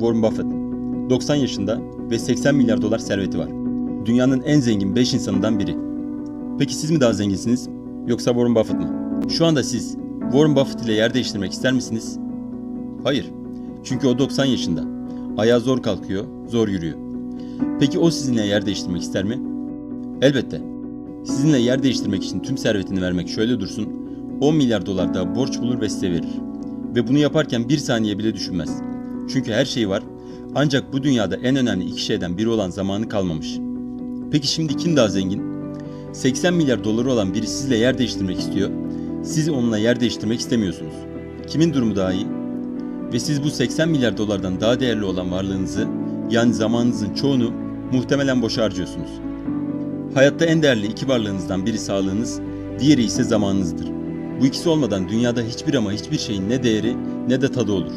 Warren Buffett. 90 yaşında ve 80 milyar dolar serveti var. Dünyanın en zengin 5 insanından biri. Peki siz mi daha zenginsiniz yoksa Warren Buffett mı? Şu anda siz Warren Buffett ile yer değiştirmek ister misiniz? Hayır. Çünkü o 90 yaşında. Ayağı zor kalkıyor, zor yürüyor. Peki o sizinle yer değiştirmek ister mi? Elbette. Sizinle yer değiştirmek için tüm servetini vermek şöyle dursun, 10 milyar dolar daha borç bulur ve size verir. Ve bunu yaparken bir saniye bile düşünmez. Çünkü her şey var, ancak bu dünyada en önemli iki şeyden biri olan zamanı kalmamış. Peki şimdi kim daha zengin? 80 milyar doları olan biri sizle yer değiştirmek istiyor, siz onunla yer değiştirmek istemiyorsunuz. Kimin durumu daha iyi? Ve siz bu 80 milyar dolardan daha değerli olan varlığınızı, yani zamanınızın çoğunu muhtemelen boşa harcıyorsunuz. Hayatta en değerli iki varlığınızdan biri sağlığınız, diğeri ise zamanınızdır. Bu ikisi olmadan dünyada hiçbir ama hiçbir şeyin ne değeri ne de tadı olur.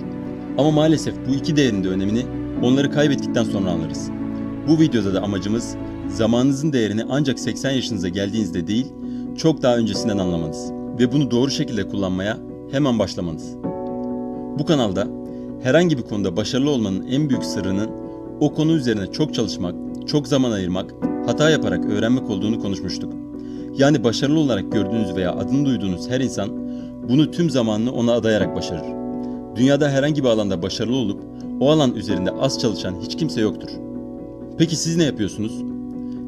Ama maalesef bu iki değerin de önemini onları kaybettikten sonra anlarız. Bu videoda da amacımız zamanınızın değerini ancak 80 yaşınıza geldiğinizde değil, çok daha öncesinden anlamanız ve bunu doğru şekilde kullanmaya hemen başlamanız. Bu kanalda herhangi bir konuda başarılı olmanın en büyük sırrının o konu üzerine çok çalışmak, çok zaman ayırmak, hata yaparak öğrenmek olduğunu konuşmuştuk. Yani başarılı olarak gördüğünüz veya adını duyduğunuz her insan bunu tüm zamanını ona adayarak başarır. Dünyada herhangi bir alanda başarılı olup o alan üzerinde az çalışan hiç kimse yoktur. Peki siz ne yapıyorsunuz?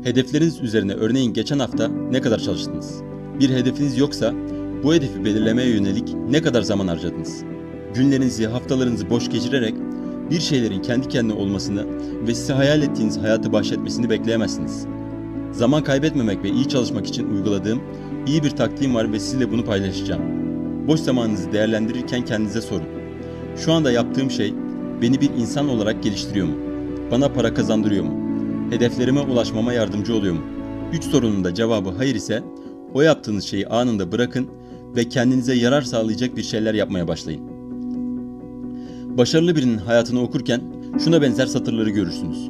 Hedefleriniz üzerine örneğin geçen hafta ne kadar çalıştınız? Bir hedefiniz yoksa bu hedefi belirlemeye yönelik ne kadar zaman harcadınız? Günlerinizi, haftalarınızı boş geçirerek bir şeylerin kendi kendine olmasını ve size hayal ettiğiniz hayatı bahşetmesini bekleyemezsiniz. Zaman kaybetmemek ve iyi çalışmak için uyguladığım iyi bir taktiğim var ve sizinle bunu paylaşacağım. Boş zamanınızı değerlendirirken kendinize sorun. Şu anda yaptığım şey beni bir insan olarak geliştiriyor mu? Bana para kazandırıyor mu? Hedeflerime ulaşmama yardımcı oluyor mu? Üç sorunun da cevabı hayır ise o yaptığınız şeyi anında bırakın ve kendinize yarar sağlayacak bir şeyler yapmaya başlayın. Başarılı birinin hayatını okurken şuna benzer satırları görürsünüz.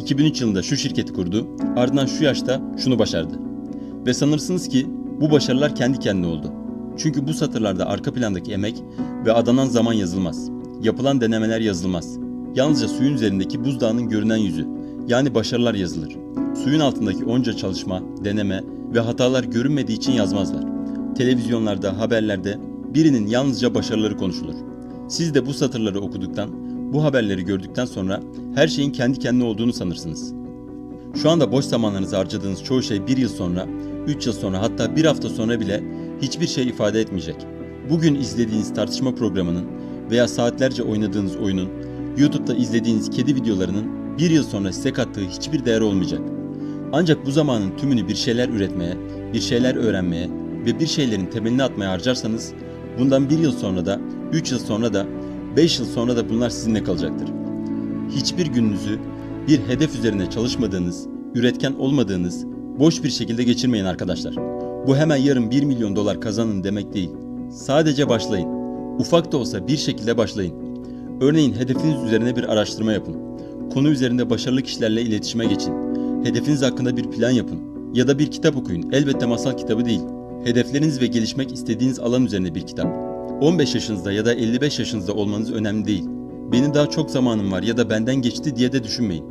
2003 yılında şu şirketi kurdu, ardından şu yaşta şunu başardı. Ve sanırsınız ki bu başarılar kendi kendine oldu. Çünkü bu satırlarda arka plandaki emek ve adanan zaman yazılmaz. Yapılan denemeler yazılmaz. Yalnızca suyun üzerindeki buzdağının görünen yüzü, yani başarılar yazılır. Suyun altındaki onca çalışma, deneme ve hatalar görünmediği için yazmazlar. Televizyonlarda, haberlerde birinin yalnızca başarıları konuşulur. Siz de bu satırları okuduktan, bu haberleri gördükten sonra her şeyin kendi kendine olduğunu sanırsınız. Şu anda boş zamanlarınızı harcadığınız çoğu şey bir yıl sonra, üç yıl sonra hatta bir hafta sonra bile hiçbir şey ifade etmeyecek. Bugün izlediğiniz tartışma programının veya saatlerce oynadığınız oyunun, YouTube'da izlediğiniz kedi videolarının bir yıl sonra size kattığı hiçbir değer olmayacak. Ancak bu zamanın tümünü bir şeyler üretmeye, bir şeyler öğrenmeye ve bir şeylerin temelini atmaya harcarsanız bundan bir yıl sonra da, üç yıl sonra da, beş yıl sonra da bunlar sizinle kalacaktır. Hiçbir gününüzü bir hedef üzerine çalışmadığınız, üretken olmadığınız, boş bir şekilde geçirmeyin arkadaşlar. Bu hemen yarın 1 milyon dolar kazanın demek değil. Sadece başlayın. Ufak da olsa bir şekilde başlayın. Örneğin hedefiniz üzerine bir araştırma yapın. Konu üzerinde başarılı kişilerle iletişime geçin. Hedefiniz hakkında bir plan yapın. Ya da bir kitap okuyun. Elbette masal kitabı değil. Hedefleriniz ve gelişmek istediğiniz alan üzerine bir kitap. 15 yaşınızda ya da 55 yaşınızda olmanız önemli değil. Benim daha çok zamanım var ya da benden geçti diye de düşünmeyin.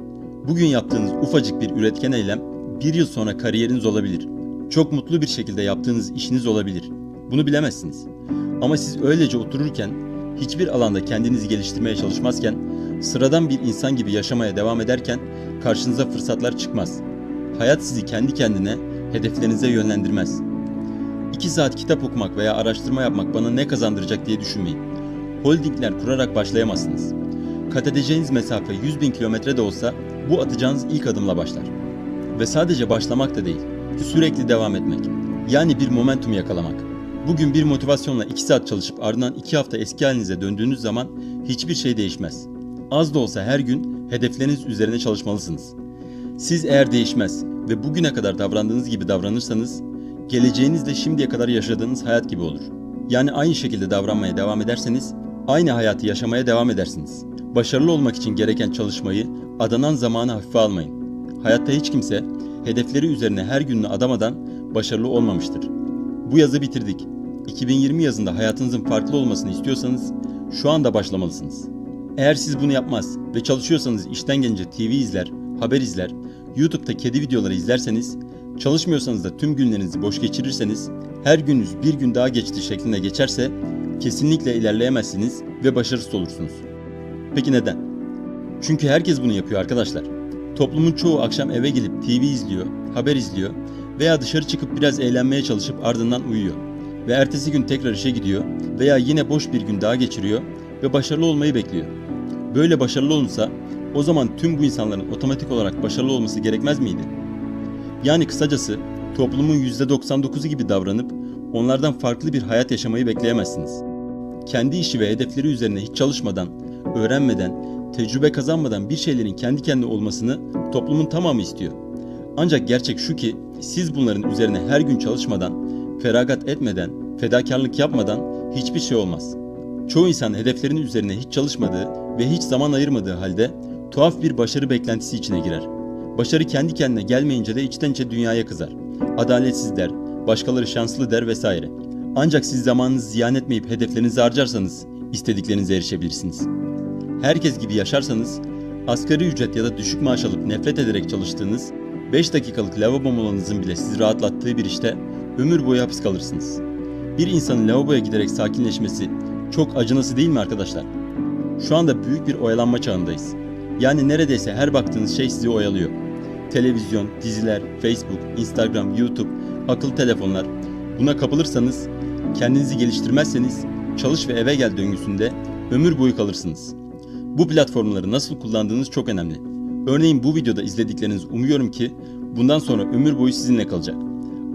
Bugün yaptığınız ufacık bir üretken eylem bir yıl sonra kariyeriniz olabilir. Çok mutlu bir şekilde yaptığınız işiniz olabilir. Bunu bilemezsiniz. Ama siz öylece otururken, hiçbir alanda kendinizi geliştirmeye çalışmazken, sıradan bir insan gibi yaşamaya devam ederken karşınıza fırsatlar çıkmaz. Hayat sizi kendi kendine hedeflerinize yönlendirmez. 2 saat kitap okumak veya araştırma yapmak bana ne kazandıracak diye düşünmeyin. Holdingler kurarak başlayamazsınız. Kat edeceğiniz mesafe 100 bin kilometre de olsa bu atacağınız ilk adımla başlar. Ve sadece başlamak da değil, sürekli devam etmek. Yani bir momentum yakalamak. Bugün bir motivasyonla 2 saat çalışıp ardından 2 hafta eski halinize döndüğünüz zaman hiçbir şey değişmez. Az da olsa her gün hedefleriniz üzerine çalışmalısınız. Siz eğer değişmez ve bugüne kadar davrandığınız gibi davranırsanız, geleceğiniz de şimdiye kadar yaşadığınız hayat gibi olur. Yani aynı şekilde davranmaya devam ederseniz, aynı hayatı yaşamaya devam edersiniz. Başarılı olmak için gereken çalışmayı, adanan zamanı hafife almayın. Hayatta hiç kimse hedefleri üzerine her gününü adamadan başarılı olmamıştır. Bu yazı bitirdik. 2020 yazında hayatınızın farklı olmasını istiyorsanız şu anda başlamalısınız. Eğer siz bunu yapmaz ve çalışıyorsanız işten gelince TV izler, haber izler, YouTube'da kedi videoları izlerseniz, çalışmıyorsanız da tüm günlerinizi boş geçirirseniz, her gününüz bir gün daha geçti şeklinde geçerse kesinlikle ilerleyemezsiniz ve başarısız olursunuz. Peki neden? Çünkü herkes bunu yapıyor arkadaşlar. Toplumun çoğu akşam eve gelip TV izliyor, haber izliyor veya dışarı çıkıp biraz eğlenmeye çalışıp ardından uyuyor. Ve ertesi gün tekrar işe gidiyor veya yine boş bir gün daha geçiriyor ve başarılı olmayı bekliyor. Böyle başarılı olunsa o zaman tüm bu insanların otomatik olarak başarılı olması gerekmez miydi? Yani kısacası toplumun %99'u gibi davranıp onlardan farklı bir hayat yaşamayı bekleyemezsiniz. Kendi işi ve hedefleri üzerine hiç çalışmadan, öğrenmeden, tecrübe kazanmadan bir şeylerin kendi kendine olmasını toplumun tamamı istiyor. Ancak gerçek şu ki siz bunların üzerine her gün çalışmadan, feragat etmeden, fedakarlık yapmadan hiçbir şey olmaz. Çoğu insan hedeflerinin üzerine hiç çalışmadığı ve hiç zaman ayırmadığı halde tuhaf bir başarı beklentisi içine girer. Başarı kendi kendine gelmeyince de içten içe dünyaya kızar. Adaletsiz der, başkaları şanslı der vesaire. Ancak siz zamanınızı ziyan etmeyip hedeflerinizi harcarsanız istediklerinize erişebilirsiniz. Herkes gibi yaşarsanız asgari ücret ya da düşük maaş alıp nefret ederek çalıştığınız 5 dakikalık lavabo molanızın bile sizi rahatlattığı bir işte ömür boyu hapis kalırsınız. Bir insanın lavaboya giderek sakinleşmesi çok acınası değil mi arkadaşlar? Şu anda büyük bir oyalanma çağındayız. Yani neredeyse her baktığınız şey sizi oyalıyor. Televizyon, diziler, Facebook, Instagram, YouTube, akıllı telefonlar. Buna kapılırsanız, kendinizi geliştirmezseniz çalış ve eve gel döngüsünde ömür boyu kalırsınız. Bu platformları nasıl kullandığınız çok önemli. Örneğin bu videoda izledikleriniz umuyorum ki bundan sonra ömür boyu sizinle kalacak.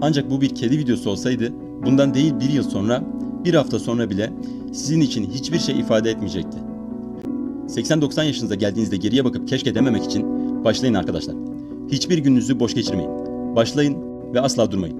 Ancak bu bir kedi videosu olsaydı bundan değil bir yıl sonra, bir hafta sonra bile sizin için hiçbir şey ifade etmeyecekti. 80-90 yaşınıza geldiğinizde geriye bakıp keşke dememek için başlayın arkadaşlar. Hiçbir gününüzü boş geçirmeyin. Başlayın ve asla durmayın.